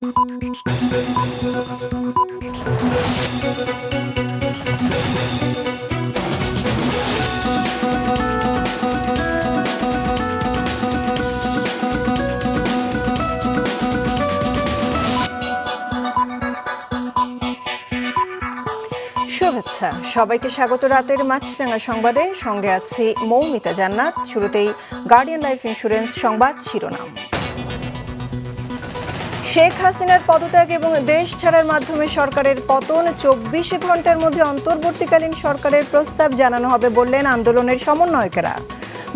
শুভেচ্ছা। সবাইকে স্বাগত রাতের মাছরাঙা সংবাদে। সঙ্গে আছি মৌমিতা জান্নাত। শুরুতেই গার্ডিয়ান লাইফ ইন্স্যুরেন্স সংবাদ শিরোনাম। শেখ হাসিনার পদত্যাগ এবং দেশ ছাড়ার মাধ্যমে সরকারের পতন, চব্বিশ ঘণ্টার মধ্যে অন্তর্বর্তীকালীন সরকারের প্রস্তাব জানানো হবে বললেন আন্দোলনের সমন্বয়কেরা।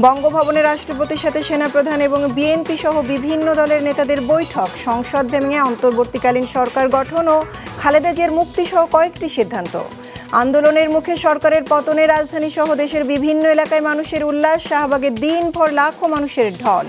বঙ্গভবনে রাষ্ট্রপতির সাথে সেনাপ্রধান এবং বিএনপি সহ বিভিন্ন দলের নেতাদের বৈঠক, সংসদ ভেঙে অন্তর্বর্তীকালীন সরকার গঠন ও খালেদা জিয়ার মুক্তি সহ কয়েকটি সিদ্ধান্ত। আন্দোলনের মুখে সরকারের পতনে রাজধানী সহ দেশের বিভিন্ন এলাকায় মানুষের উল্লাস শাহবাগে দিন দিনভর লাখো মানুষের ঢল।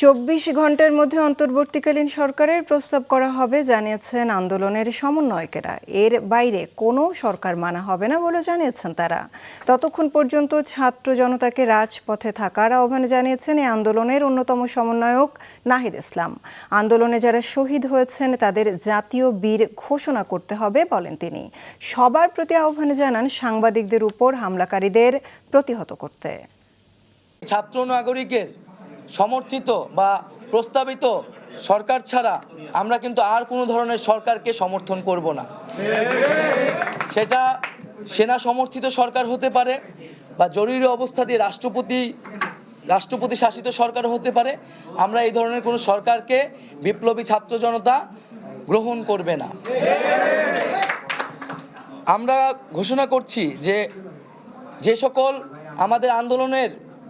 চব্বিশ ঘণ্টার মধ্যে অন্তর্বর্তীকালীন সরকারের প্রস্তাব করা হবে, জানিয়েছেন আন্দোলনের সমন্বয়কেরা। এর বাইরে কোনো সরকার মানা হবে না বলে জানিয়েছেন তারা। ততক্ষণ পর্যন্ত ছাত্র জনতাকে রাজপথে থাকার আহ্বান জানিয়েছেন এই আন্দোলনের অন্যতম সমন্বয়ক নাহিদ ইসলাম। আন্দোলনে যারা শহীদ হয়েছেন, তাদের জাতীয় বীর ঘোষণা করতে হবে বলেন তিনি। সবার প্রতি আহ্বান জানান সাংবাদিকদের উপর হামলাকারীদের প্রতিহত করতে। ছাত্র নাগরিকের সমর্থিত বা প্রস্তাবিত সরকার ছাড়া আমরা কিন্তু আর কোনো ধরনের সরকারকে সমর্থন করব না। সেটা সেনা সমর্থিত সরকার হতে পারে বা জরুরি অবস্থা দিয়ে রাষ্ট্রপতি রাষ্ট্রপতি শাসিত সরকার হতে পারে, আমরা এই ধরনের কোনো সরকারকে বিপ্লবী ছাত্র জনতা গ্রহণ করবে না। আমরা ঘোষণা করছি যে যে সকল আমাদের আন্দোলনের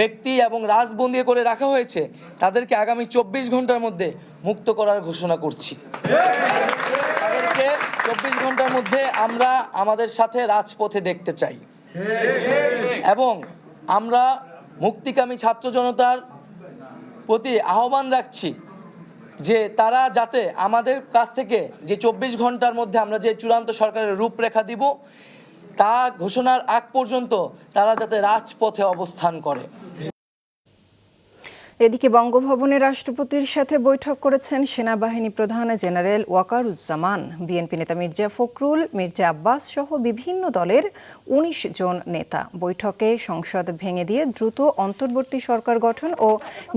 ব্যক্তি এবং রাজবন্দি করে রাখা হয়েছে, তাদেরকে আগামী চব্বিশ ঘণ্টার মধ্যে মুক্ত করার ঘোষণা করছি। তাদেরকে চব্বিশ ঘণ্টার মধ্যে আমরা আমাদের সাথে রাজপথে দেখতে চাই। এবং আমরা মুক্তিকামী ছাত্র জনতার প্রতি আহ্বান রাখছি যে তারা যাতে আমাদের কাছ থেকে যে চব্বিশ ঘণ্টার মধ্যে আমরা যে চূড়ান্ত সরকারের রূপরেখা দিব তা ঘোষণার আগ পর্যন্ত তারা যাতে রাজপথে অবস্থান করে। এদিকে বঙ্গভবনে রাষ্ট্রপতির সাথে বৈঠক করেছেন সেনাবাহিনী প্রধান জেনারেল ওয়াকারুজ্জামান। বিএনপি নেতা মির্জা ফখরুল, মির্জা আব্বাস সহ বিভিন্ন দলের উনিশ জন নেতা। বৈঠকে সংসদ ভেঙে দিয়ে দ্রুত অন্তর্বর্তী সরকার গঠন ও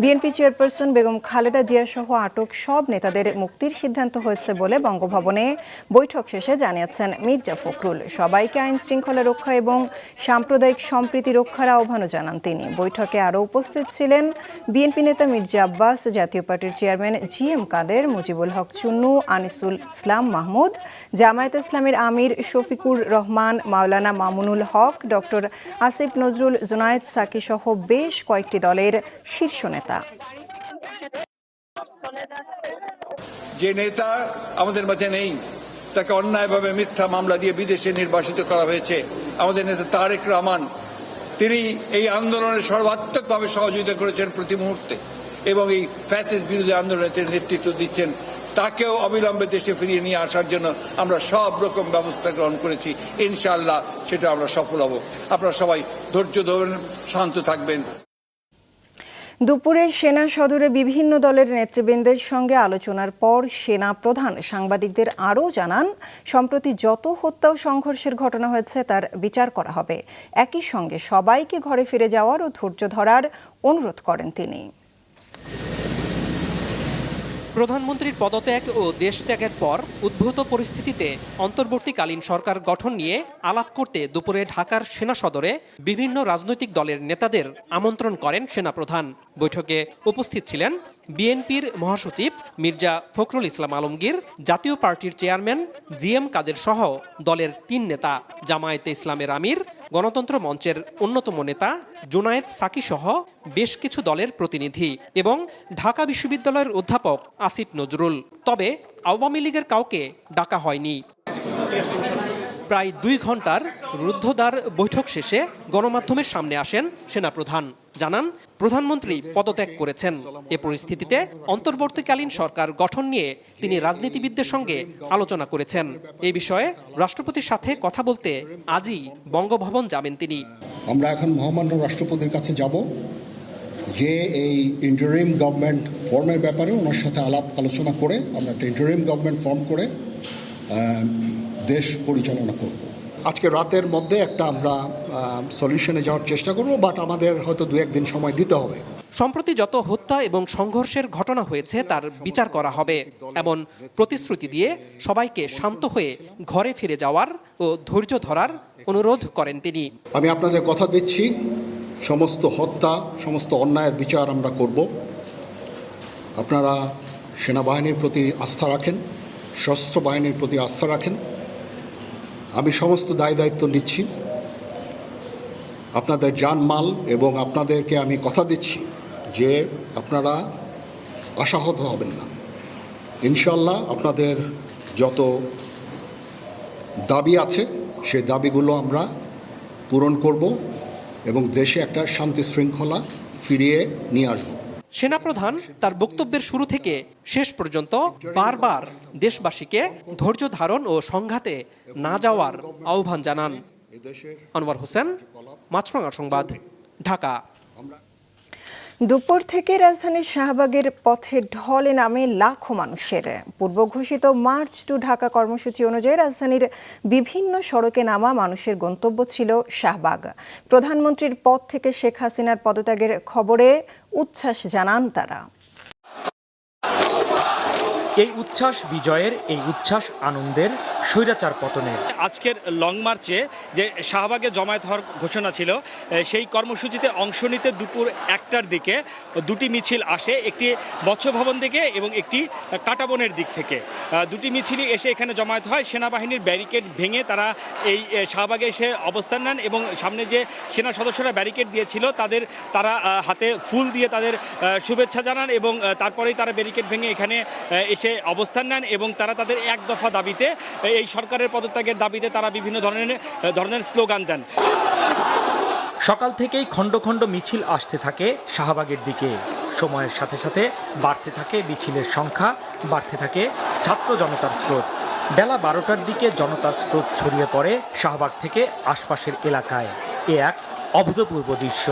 বিএনপি চেয়ারপারসন বেগম খালেদা জিয়া সহ আটক সব নেতাদের মুক্তির সিদ্ধান্ত হয়েছে বলে বঙ্গভবনে বৈঠক শেষে জানিয়েছেন মির্জা ফখরুল। সবাইকে আইন শৃঙ্খলা রক্ষা এবং সাম্প্রদায়িক সম্প্রীতি রক্ষার আহ্বানও জানান তিনি। বৈঠকে আরও উপস্থিত ছিলেন বিএনপি নেতা মির্জা আব্বাস, জাতীয় পার্টির chairman G M Quader, Mujibul Haque Chunnu, Anisul Islam Mahmud, Jamaat ইসলামের আমির শফিকুর রহমান, মাওলানা মামুনুল হক, ডক্টর আসিফ নজরুল জুনায়েদ সাকি সহ বেশ কয়েকটি দলের শীর্ষ নেতা। যে নেতা আমাদের মাঝে নেই, তাকে অন্যায়ভাবে মিথ্যা মামলা দিয়ে বিদেশে নির্বাসিত করা হয়েছে। আমাদের নেতা তারেক রহমান তিনি এই আন্দোলনে সর্বাত্মকভাবে সহযোগিতা করেছেন প্রতি মুহূর্তে। এবং এই ফ্যাসিস বিরোধী আন্দোলনে তিনি নেতৃত্ব দিচ্ছেন। তাকেও অবিলম্বে দেশে ফিরিয়ে নিয়ে আসার জন্য আমরা সব রকম ব্যবস্থা গ্রহণ করেছি। ইনশাআল্লাহ সেটা আমরা সফল হব। আপনারা সবাই ধৈর্য ধরুন, শান্ত থাকবেন। দুপুরে সেনা সদরে বিভিন্ন দলের নেতৃবৃন্দের সঙ্গে আলোচনার পর সেনা প্রধান সাংবাদিকদের আরও জানান, সম্প্রতি যত হত্যা ও সংঘর্ষের ঘটনা হয়েছে তার বিচার করা হবে। একই সঙ্গে সবাইকে ঘরে ফিরে যাওয়ার ও ধৈর্য ধরার অনুরোধ করেন তিনি। প্রধানমন্ত্রীর পদত্যাগ ও দেশ ত্যাগের পর উদ্ভূত পরিস্থিতিতে অন্তর্বর্তীকালীন সরকার গঠন নিয়ে আলাপ করতে দুপুরে ঢাকার সেনা সদরে বিভিন্ন রাজনৈতিক দলের নেতাদের আমন্ত্রণ করেন সেনাপ্রধান। বৈঠকে উপস্থিত ছিলেন বিএনপির মহাসচিব মির্জা ফখরুল ইসলাম আলমগীর, জাতীয় পার্টির চেয়ারম্যান জি এম কাদের সহ দলের তিন নেতা, জামায়াতে ইসলামের আমির গণতন্ত্র মঞ্চের অন্যতম নেতা জুনায়েদ সাকি সহ বেশ কিছু দলের প্রতিনিধি এবং ঢাকা বিশ্ববিদ্যালয়ের অধ্যাপক আসিফ নজরুল। তবে আওয়ামী লীগের কাউকে ডাকা হয়নি। প্রায় দুই ঘণ্টার রুদ্ধদ্বার বৈঠক শেষে গণমাধ্যমের সামনে আসেন সেনাপ্রধান। জানান, প্রধানমন্ত্রী পদত্যাগ করেছেন। এ পরিস্থিতিতে অন্তর্বর্তীকালীন সরকার গঠন নিয়ে তিনি রাজনীতিবিদদের সঙ্গে আলোচনা করেছেন। এ বিষয়ে রাষ্ট্রপতির সাথে কথা বলতে আজই বঙ্গভবন যাবেন তিনি। আমরা এখন মহামান্য রাষ্ট্রপতির কাছে যাব। যে এই ইন্টারিম গভর্নমেন্ট ফর্মের ব্যাপারে ওনার সাথে আলাপ আলোচনা করে, আমরা একটা ইন্টারিম গভর্নমেন্ট ফর্ম করে দেশ পরিচালনা করব। আজকে রাতের মধ্যে একটা আমরা সলিউশনে যাওয়ার চেষ্টা করব বাট আমাদের হয়তো দু একদিন সময় দিতে হবে। সম্প্রতি যত হত্যা এবং সংঘর্ষের ঘটনা হয়েছে তার বিচার করা হবে এমন প্রতিশ্রুতি দিয়ে সবাইকে শান্ত হয়ে ঘরে ফিরে যাওয়ার ও ধৈর্য ধরার অনুরোধ করেন তিনি। আমি আপনাদের কথা দিচ্ছি সমস্ত হত্যা সমস্ত অন্যায়ের বিচার আমরা করব। আপনারা সেনাবাহিনীর প্রতি আস্থা রাখেন সশস্ত্র বাহিনীর প্রতি আস্থা রাখেন। আমি সমস্ত দায় দায়িত্ব নিচ্ছি। আপনাদের জানমাল এবং আপনাদেরকে আমি কথা দিচ্ছি যে আপনারা আশাহত হবেন না। ইনশাল্লাহ আপনাদের যত দাবি আছে, সেই দাবিগুলো আমরা পূরণ করব এবং দেশে একটা শান্তি শৃঙ্খলা ফিরিয়ে নিয়ে আসব। সেনাপ্রধান তার বক্তব্যের শুরু থেকে শেষ পর্যন্ত বারবার দেশবাসীকে ধৈর্য ধারণ ও সংঘাতে না যাওয়ার আহ্বান জানান। আনোয়ার হোসেন, মাছরাঙা সংবাদ, ঢাকা। দুপুর থেকে রাজধানীর শাহবাগের পথে ঢলে নামে লাখো মানুষের। পূর্ব ঘোষিত মার্চ টু ঢাকা কর্মসূচি অনুযায়ী রাজধানীর বিভিন্ন সড়কে নামা মানুষের গন্তব্য ছিল শাহবাগ। প্রধানমন্ত্রীর পদ থেকে শেখ হাসিনার পদত্যাগের খবরে উচ্ছ্বাস জানান তারা। এই উচ্ছ্বাস বিজয়ের এই উচ্ছ্বাস আনন্দের স্বৈরাচার পতনের। আজকের লং মার্চে যে শাহবাগে জমায়েত হওয়ার ঘোষণা ছিল সেই কর্মসূচিতে অংশ নিতে দুপুর একটার দিকে দুটি মিছিল আসে একটি মৎস্য ভবন থেকে এবং একটি কাটাবনের দিক থেকে। দুটি মিছিলই এসে এখানে জমায়েত হয় সেনাবাহিনীর ব্যারিকেড ভেঙে তারা এই শাহবাগে এসে অবস্থান নেন এবং সামনে যে সেনা সদস্যরা ব্যারিকেড দিয়েছিল তাদের তারা হাতে ফুল দিয়ে তাদের শুভেচ্ছা জানান এবং তারপরেই তারা ব্যারিকেড ভেঙে এখানে আহ, এসে অবস্থান নেন এবং তারা তাদের এক দফা দাবিতে, এই সরকারের পদত্যাগের দাবিতে তারা বিভিন্ন ধরনের ধরনের স্লোগান দেন। সকাল থেকেই খণ্ড খণ্ড মিছিল আসতে থাকে শাহবাগের দিকে। সময়ের সাথে সাথে বাড়তে থাকে মিছিলের সংখ্যা, বাড়তে থাকে ছাত্র জনতার স্রোত। বেলা বারোটার দিকে জনতার স্রোত ছড়িয়ে পড়ে শাহবাগ থেকে আশপাশের এলাকায়। এ এক অভূতপূর্ব দৃশ্য।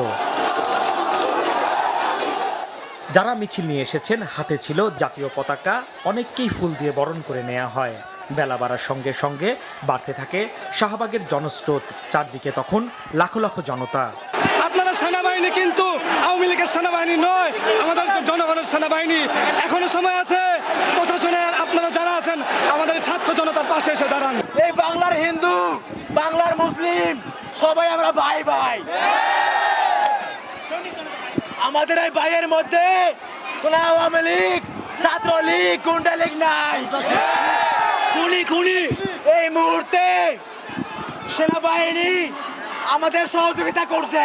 যারা মিছিল নিয়ে এসেছেন হাতে ছিল জাতীয় পতাকা অনেককেই ফুল দিয়ে বরণ করে নেওয়া হয়। বেলা বাড়ার সঙ্গে সঙ্গে বাড়তে থাকে শাহবাগের জনস্রোত চারদিকে তখন লাখো লাখো জনতা। আপনারা সেনাবাহিনী কিন্তু আওয়ামী লীগের সেনাবাহিনী নয় আমাদের জনগণের সেনাবাহিনী। এখনও সময় আছে প্রশাসনের আপনারা যারা আছেন আমাদের ছাত্র জনতার পাশে এসে দাঁড়ান। এই বাংলার হিন্দু বাংলার মুসলিম সবাই আমরা ভাই ভাই। আমাদের এই ভাইয়ের মধ্যে কোন আওয়ামী লীগ, ছাত্রলীগ গুন্ডা লীগ নাই। খুনি খুনি। এই মুহূর্তে সেনাবাহিনী আমাদের সহযোগিতা করছে।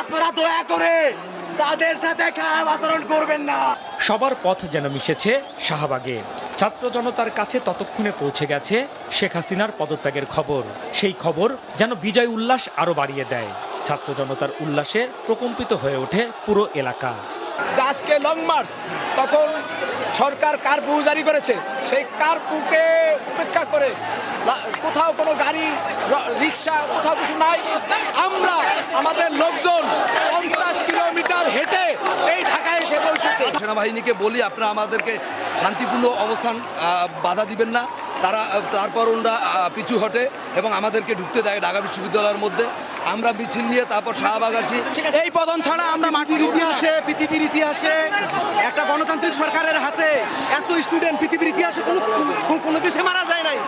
আপনারা দয়া করে তাদের সাথে খারাপ আচরণ করবেন না। সবার পথ যেন মিশেছে শাহবাগে। ছাত্র জনতার কাছে ততক্ষণে পৌঁছে গেছে শেখ হাসিনার পদত্যাগের খবর। সেই খবর যেন বিজয় উল্লাস আরও বাড়িয়ে দেয়। ছাত্র জনতার উল্লাসে প্রকম্পিত হয়ে ওঠে পুরো এলাকা। আজকে লং মার্চ তখন সরকার কারপু জারি করেছে। সেই কারপুকে উপেক্ষা করে কোথাও কোনো গাড়ি রিক্সা কোথাও কিছু নাই। আমরা আমাদের লোকজন পঞ্চাশ কিলোমিটার হেঁটে এই ঢাকায় এসে পৌঁছেছে। সেনাবাহিনীকে বলি আপনারা আমাদেরকে শান্তিপূর্ণ অবস্থান বাধা দিবেন না। তারা তারপর ওনারা পিছু হটে এবং আমাদেরকে ঢুকতে দেয় ঢাকা বিশ্ববিদ্যালয়ের মধ্যে। আমরা মিছিল নিয়ে তারপর শাহবাগ আসি। এই পতন ছাড়া আমরা মাটির ইতিহাসে পৃথিবীর ইতিহাসে। একটা গণতান্ত্রিক সরকারের হাতে এত স্টুডেন্ট পৃথিবীর ইতিহাসে কোনো কোনো- কোনো দেশে মারা যায় নাই।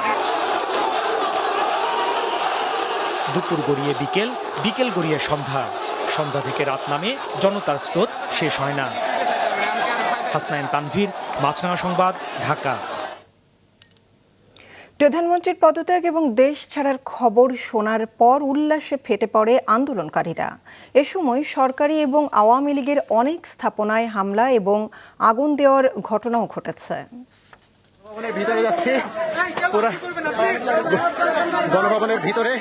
দুপুর গড়িয়ে বিকেল বিকেল গড়িয়ে সন্ধ্যা। সন্ধ্যা থেকে রাত নামে জনতার স্রোত শেষ হয় না। হাসনাইন তানভীর মাছরাঙা সংবাদ ঢাকা। প্রধানমন্ত্রীর পদত্যাগ এবং দেশ ছাড়ার খবর শোনার পর উল্লাসে ফেটে পড়ে আন্দোলনকারীরা। এ সময় সরকারি এবং আওয়ামী লীগের অনেক স্থাপনায় হামলা এবং আগুন দেওয়ার ঘটনাও ঘটেছে। ভিতরে যাচ্ছি। গণভবনের ভিতরে।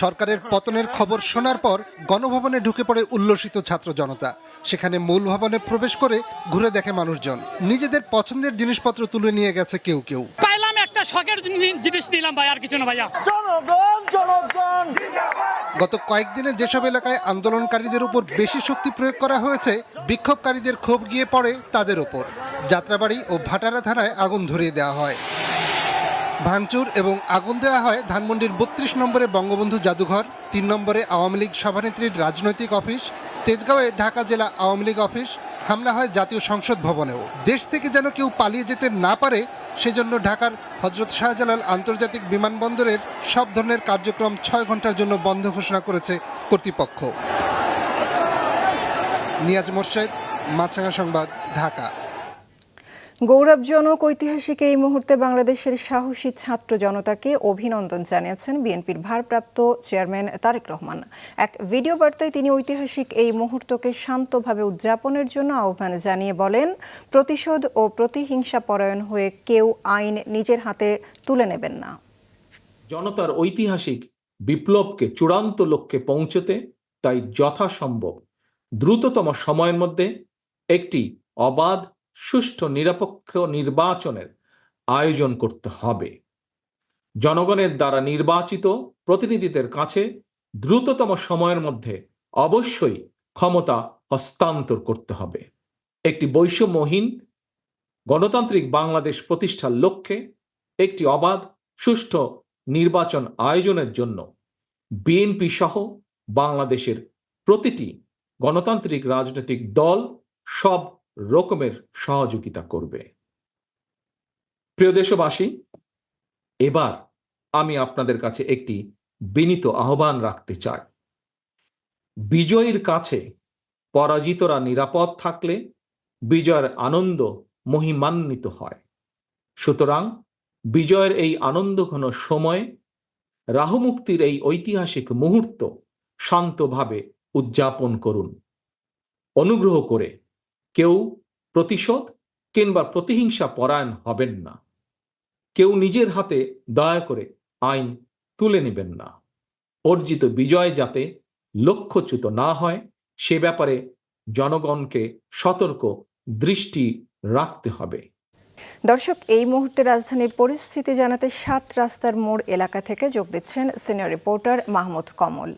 সরকারের পতনের খবর শোনার পর গণভবনে ঢুকে পড়ে উল্লসিত ছাত্র জনতা। সেখানে মূল ভবনে প্রবেশ করে ঘুরে দেখে মানুষজন। নিজেদের পছন্দের জিনিসপত্র তুলে নিয়ে গেছে কেউ কেউ। একটা শখের জিনিস নিলাম ভাই আর কিছু না ভাইয়া। গত কয়েকদিনে যেসব এলাকায় আন্দোলনকারীদের উপর বেশি শক্তি প্রয়োগ করা হয়েছে বিক্ষোভকারীদের ক্ষোভ গিয়ে পড়ে তাদের ওপর যাত্রাবাড়ি ও ভাটারা থানায় আগুন ধরিয়ে দেওয়া হয়। ভাঙচুর এবং আগুন দেওয়া হয় ধানমন্ডির বত্রিশ নম্বরে বঙ্গবন্ধু জাদুঘর তিন নম্বরে আওয়ামী লীগ সভানেত্রীর রাজনৈতিক অফিস তেজগাঁওয়ে ঢাকা জেলা আওয়ামী লীগ অফিস হামলা হয় জাতীয় সংসদ ভবনেও। দেশ থেকে যেন কেউ পালিয়ে যেতে না পারে সেজন্য ঢাকার হজরত শাহজালাল আন্তর্জাতিক বিমানবন্দরের সব ধরনের কার্যক্রম ছয় ঘণ্টার জন্য বন্ধ ঘোষণা করেছে কর্তৃপক্ষ। নিয়াজ মোর্শেদ মাছাঙ্গা সংবাদ, ঢাকা। গৌরবজনক ঐতিহাসিক এই মুহূর্তে বাংলাদেশের সাহসী ছাত্র জনতাকে অভিনন্দন জানিয়েছেন বিএনপির ভারপ্রাপ্ত চেয়ারম্যান তারেক রহমান। এক ভিডিও বার্তায় তিনি ঐতিহাসিক এই মুহূর্তকে শান্তভাবে উদযাপনের জন্য আহ্বান জানিয়ে বলেন, প্রতিশোধ ও প্রতিহিংসা পরায়ণ হয়ে কেউ আইন নিজের হাতে তুলে নেবেন না। জনতার ঐতিহাসিক বিপ্লবকে চূড়ান্ত লক্ষ্যে পৌঁছতে তাই যথাসম্ভব দ্রুততম সময়ের মধ্যে একটি অবাধ সুষ্ঠু নিরপেক্ষ নির্বাচনের আয়োজন করতে হবে। জনগণের দ্বারা নির্বাচিত প্রতিনিধিদের কাছে দ্রুততম সময়ের মধ্যে অবশ্যই ক্ষমতা হস্তান্তর করতে হবে। একটি বৈষম্যহীন গণতান্ত্রিক বাংলাদেশ প্রতিষ্ঠার লক্ষ্যে একটি অবাধ, সুষ্ঠু নির্বাচন আয়োজনের জন্য বিএনপি সহ বাংলাদেশের প্রতিটি গণতান্ত্রিক রাজনৈতিক দল সব রকমের সহযোগিতা করবে। প্রিয় দেশবাসী, এবার আমি আপনাদের কাছে একটি বিনীত আহ্বান রাখতে চাই। বিজয়ীর কাছে পরাজিতরা নিরাপদ থাকলে বিজয়ের আনন্দ মহিমান্বিত হয়। সুতরাং বিজয়ের এই আনন্দঘন সময়ে, রাহুমুক্তির এই ঐতিহাসিক মুহূর্ত শান্তভাবে উদযাপন করুন। অনুগ্রহ করে কেউ প্রতিশোধ কিংবা প্রতিহিংসা পরায়ণ হবেন না। কেউ নিজের হাতে দয়া করে আইন তুলে নেবেন না। অর্জিত বিজয় যাতে লক্ষ্যচ্যুত না হয়, সে ব্যাপারে জনগণকে সতর্ক দৃষ্টি রাখতে হবে। দর্শক, এই মুহূর্তে রাজধানীর পরিস্থিতি জানাতে সাত রাস্তার মোড় এলাকা থেকে যোগ দিচ্ছেন সিনিয়র রিপোর্টার মাহমুদ কমল।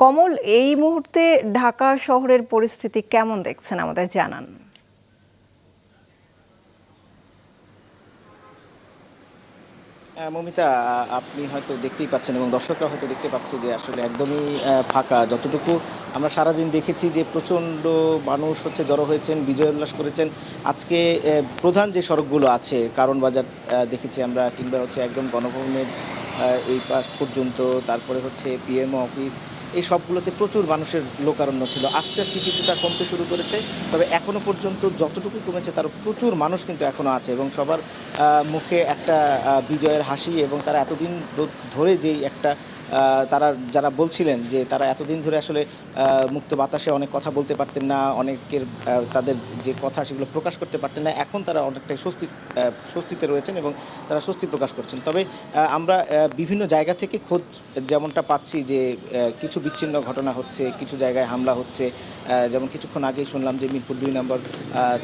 কমল, এই মুহূর্তে ঢাকা শহরের পরিস্থিতি কেমন দেখছেন আমাদের জানান। মমিতা আপনি হয়তো দেখতেই পাচ্ছেন এবং দর্শকরা হয়তো দেখতে পাচ্ছে যে আসলে একদমই ফাঁকা। যতটুকু আমরা সারাদিন দেখেছি যে প্রচণ্ড মানুষ হচ্ছে জড়ো হয়েছেন, বিজয় উল্লাস করেছেন। আজকে প্রধান যে সড়কগুলো আছে, কারণ বাজার দেখেছি আমরা, কিংবা হচ্ছে একদম গণভবনের এই পাশ পর্যন্ত, তারপরে হচ্ছে পিএমও অফিস এই সবগুলোতে প্রচুর মানুষের লোকারণ্য ছিল। আস্তে আস্তে কিছুটা কমতে শুরু করেছে, তবে এখনও পর্যন্ত যতটুকু কমেছে তার প্রচুর মানুষ কিন্তু এখনও আছে এবং সবার মুখে একটা বিজয়ের হাসি এবং তারা এতদিন ধরে যেই একটা তারা যারা বলছিলেন যে তারা এতদিন ধরে আসলে মুক্ত বাতাসে অনেক কথা বলতে পারতেন না, অনেকের তাদের যে কথা সেগুলো প্রকাশ করতে পারতেন না, এখন তারা অনেকটাই স্বস্তি স্বস্তিতে রয়েছেন এবং তারা স্বস্তি প্রকাশ করছেন। তবে আমরা বিভিন্ন জায়গা থেকে খোঁজ যেমনটা পাচ্ছি যে কিছু বিচ্ছিন্ন ঘটনা হচ্ছে, কিছু জায়গায় হামলা হচ্ছে যেমন কিছুক্ষণ আগেই শুনলাম যে মিরপুর দুই নম্বর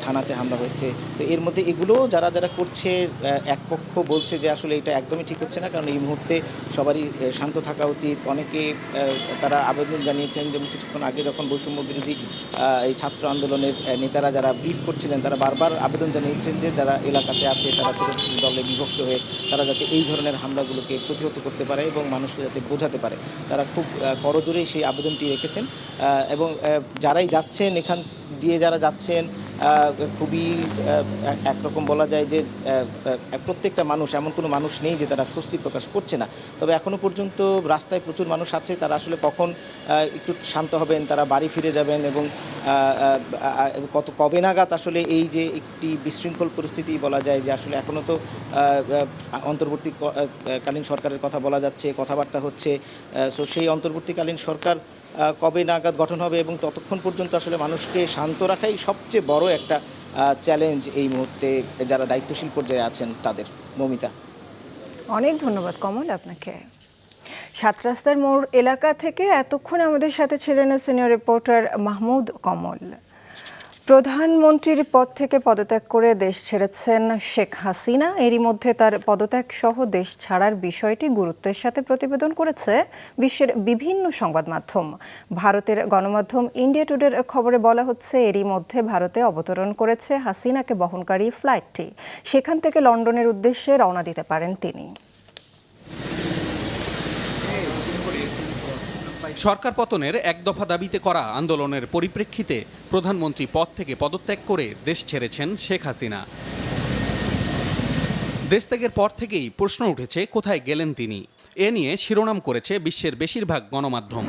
থানাতে হামলা হয়েছে। তো এর মধ্যে এগুলো যারা যারা করছে এক পক্ষ বলছে যে আসলে এটা একদমই ঠিক হচ্ছে না, কারণ এই মুহূর্তে সবারই শান্ত থাকা উচিত। অনেকে তারা আবেদন জানিয়েছেন যেমন কিছুক্ষণ আগে যখন বৈষম্য বিরোধী এই ছাত্র আন্দোলনের নেতারা যারা ব্রিফ করছিলেন তারা বারবার আবেদন জানিয়েছেন যে যারা এলাকাতে আছে তারা ছোটো দলে বিভক্ত হয়ে তারা যাতে এই ধরনের হামলাগুলোকে প্রতিহত করতে পারে এবং মানুষকে যাতে বোঝাতে পারে। তারা খুব আহ, করজোরে সেই আবেদনটি রেখেছেন। এবং যারাই যাচ্ছেন এখান দিয়ে যারা যাচ্ছেন খুবই একরকম বলা যায় যে প্রত্যেকটা মানুষ এমন কোনো মানুষ নেই যে তারা স্বস্তি প্রকাশ করছে না। তবে এখনও পর্যন্ত রাস্তায় প্রচুর মানুষ আছে তারা আসলে কখন একটু শান্ত হবেন তারা বাড়ি ফিরে যাবেন এবং কত কবে নাগাদ আসলে এই যে একটি বিশৃঙ্খল পরিস্থিতি বলা যায় যে আসলে এখনও তো আহ, আহ, অন্তর্বর্তী কালীন সরকারের কথা বলা যাচ্ছে কথাবার্তা হচ্ছে সো সেই অন্তর্বর্তীকালীন সরকার কবে নাগাদ গঠন হবে এবং ততক্ষণ পর্যন্ত আসলে মানুষকে শান্ত রাখাই সবচেয়ে বড় একটা চ্যালেঞ্জ এই মুহূর্তে যারা দায়িত্বশীল পর্যায়ে আছেন তাদের। মমিতা। অনেক ধন্যবাদ কমল আপনাকে। সাত রাস্তার মোড় এলাকা থেকে এতক্ষণ আমাদের সাথে ছিলেন সিনিয়র রিপোর্টার মাহমুদ কমল। প্রধানমন্ত্রীর পদ থেকে পদত্যাগ করে দেশ ছেড়েছেন শেখ হাসিনা। এরই মধ্যে তার পদত্যাগ সহ দেশ ছাড়ার বিষয়টি গুরুত্বের সাথে প্রতিবেদন করেছে বিশ্বের বিভিন্ন সংবাদ মাধ্যম। ভারতের গণমাধ্যম ইন্ডিয়া টুডের খবরে বলা হচ্ছে, এরই মধ্যে ভারতে অবতরণ করেছে হাসিনাকে বহনকারী ফ্লাইটটি। সেখান থেকে লন্ডনের উদ্দেশ্যে রওনা দিতে পারেন তিনি। সরকার পতনের এক দফা দাবিতে করা আন্দোলনের পরিপ্রেক্ষিতে প্রধানমন্ত্রী পদ থেকে পদত্যাগ করে দেশ ছেড়েছেন শেখ হাসিনা। দেশত্যাগের পর থেকেই প্রশ্ন উঠেছে, কোথায় গেলেন তিনি? এ নিয়ে শিরোনাম করেছে বিশ্বের বেশিরভাগ গণমাধ্যম।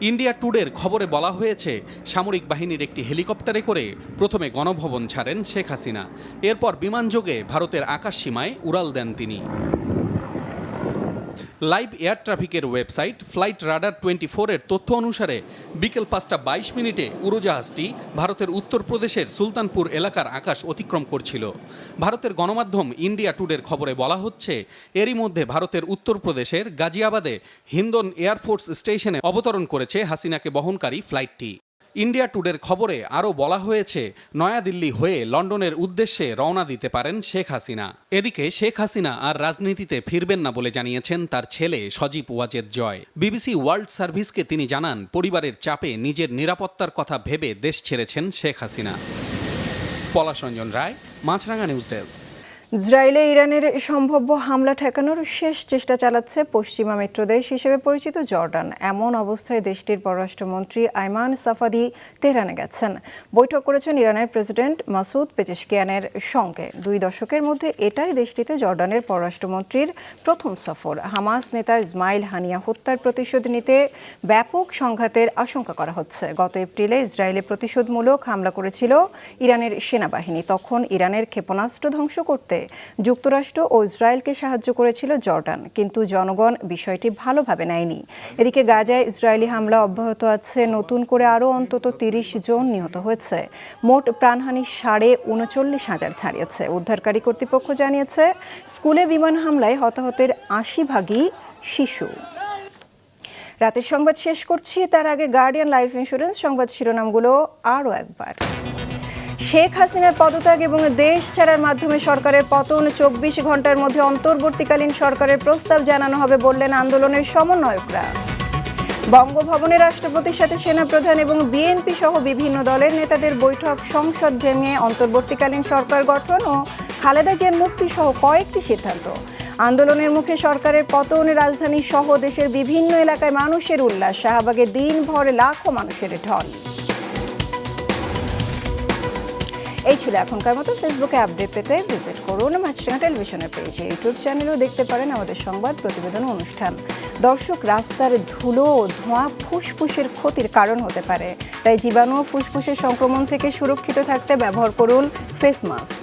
ইন্ডিয়া টুডের খবরে বলা হয়েছে, সামরিক বাহিনীর একটি হেলিকপ্টারে করে প্রথমে গণভবন ছাড়েন শেখ হাসিনা। এরপর বিমানযোগে ভারতের আকাশ সীমায় উড়াল দেন তিনি। লাইভ এয়ার ট্রাফিকের ওয়েবসাইট ফ্লাইট রাডার টোয়েন্টি ফোরের তথ্য অনুসারে বিকেল পাঁচটা বাইশ মিনিটে উড়োজাহাজটি ভারতের উত্তরপ্রদেশের সুলতানপুর এলাকার আকাশ অতিক্রম করছিল। ভারতের গণমাধ্যম ইন্ডিয়া টুডের খবরে বলা হচ্ছে, এরই মধ্যে ভারতের উত্তরপ্রদেশের গাজিয়াবাদে হিন্দন এয়ারফোর্স স্টেশনে অবতরণ করেছে হাসিনাকে বহনকারী ফ্লাইটটি। ইন্ডিয়া টুডের খবরে আরও বলা হয়েছে, নয়াদিল্লি হয়ে লন্ডনের উদ্দেশ্যে রওনা দিতে পারেন শেখ হাসিনা। এদিকে শেখ হাসিনা আর রাজনীতিতে ফিরবেন না বলে জানিয়েছেন তার ছেলে সজীব ওয়াজেদ জয়। বিবিসি ওয়ার্ল্ড সার্ভিসকে তিনি জানান, পরিবারের চাপে নিজের নিরাপত্তার কথা ভেবে দেশ ছেড়েছেন Sheikh Hasina. Palashranjan Roy, Maasranga news desk. ইসরায়েলে ইরানের সম্ভাব্য হামলা ঠেকানোর শেষ চেষ্টা চালাচ্ছে পশ্চিমা মিত্র দেশ হিসেবে পরিচিত জর্ডান। এমন অবস্থায় দেশটির পররাষ্ট্রমন্ত্রী আইমান সাফাদি তেহরানে গেছেন। বৈঠক করেছেন ইরানের প্রেসিডেন্ট মাসুদ পেজেশকিয়ানের সঙ্গে। দুই দশকের মধ্যে এটাই দেশটিতে জর্ডানের পররাষ্ট্রমন্ত্রীর প্রথম সফর। হামাস নেতা ইসমাইল হানিয়া হত্যার প্রতিশোধ নিতে ব্যাপক সংঘাতের আশঙ্কা করা হচ্ছে। গত এপ্রিলে ইসরায়েলে প্রতিশোধমূলক হামলা করেছিল ইরানের সেনাবাহিনী। তখন ইরানের ক্ষেপণাস্ত্র ধ্বংস করতে যুক্তরাষ্ট্র ও ইসরায়েলকে সাহায্য করেছিল জর্ডান, কিন্তু জনগণ বিষয়টি ভালোভাবে নেয়নি। এদিকে গাজায় ইসরায়েলি হামলা অব্যাহত আছে। নতুন করে আরও অন্তত তিরিশ জন নিহত হয়েছে। মোট প্রাণহানি সাড়ে উনচল্লিশ হাজার ছাড়িয়েছে। উদ্ধারকারী কর্তৃপক্ষ জানিয়েছে, স্কুলে বিমান হামলায় হতাহতের আশি ভাগই শিশু। রাতের সংবাদ শেষ করছি। তার আগে গার্ডিয়ান লাইফ ইন্স্যুরেন্স সংবাদ শিরোনামগুলো আরও একবার। শেখ হাসিনার পদত্যাগ এবং দেশ ছাড়ার মাধ্যমে সরকারের পতন, চব্বিশ ঘণ্টার মধ্যে অন্তর্বর্তীকালীন সরকারের প্রস্তাব জানানো হবে বললেন আন্দোলনের সমন্বয়করা। বঙ্গভবনে রাষ্ট্রপতির সাথে সেনাপ্রধান এবং বিএনপি সহ বিভিন্ন দলের নেতাদের বৈঠক, সংসদ ভেঙে অন্তর্বর্তীকালীন সরকার গঠন ও খালেদা জিয়ার মুক্তি সহ কয়েকটি সিদ্ধান্ত। আন্দোলনের মুখে সরকারের পতন, রাজধানী সহ দেশের বিভিন্ন এলাকায় মানুষের উল্লাস, শাহবাগে দিনভর লাখো মানুষের ঢল। এই ছিল এখনকার মতো ফেসবুকে আপডেট পেতে ভিজিট করুন মাছরাঙা টেলিভিশনের পেজে ইউটিউব চ্যানেলেও দেখতে পারেন আমাদের সংবাদ প্রতিবেদন অনুষ্ঠান। দর্শক রাস্তার ধুলো ও ধোঁয়া ফুসফুসের ক্ষতির কারণ হতে পারে, তাই জীবাণু ফুসফুসের সংক্রমণ থেকে সুরক্ষিত থাকতে ব্যবহার করুন ফেস মাস্ক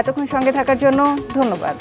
এতক্ষণ সঙ্গে থাকার জন্য ধন্যবাদ।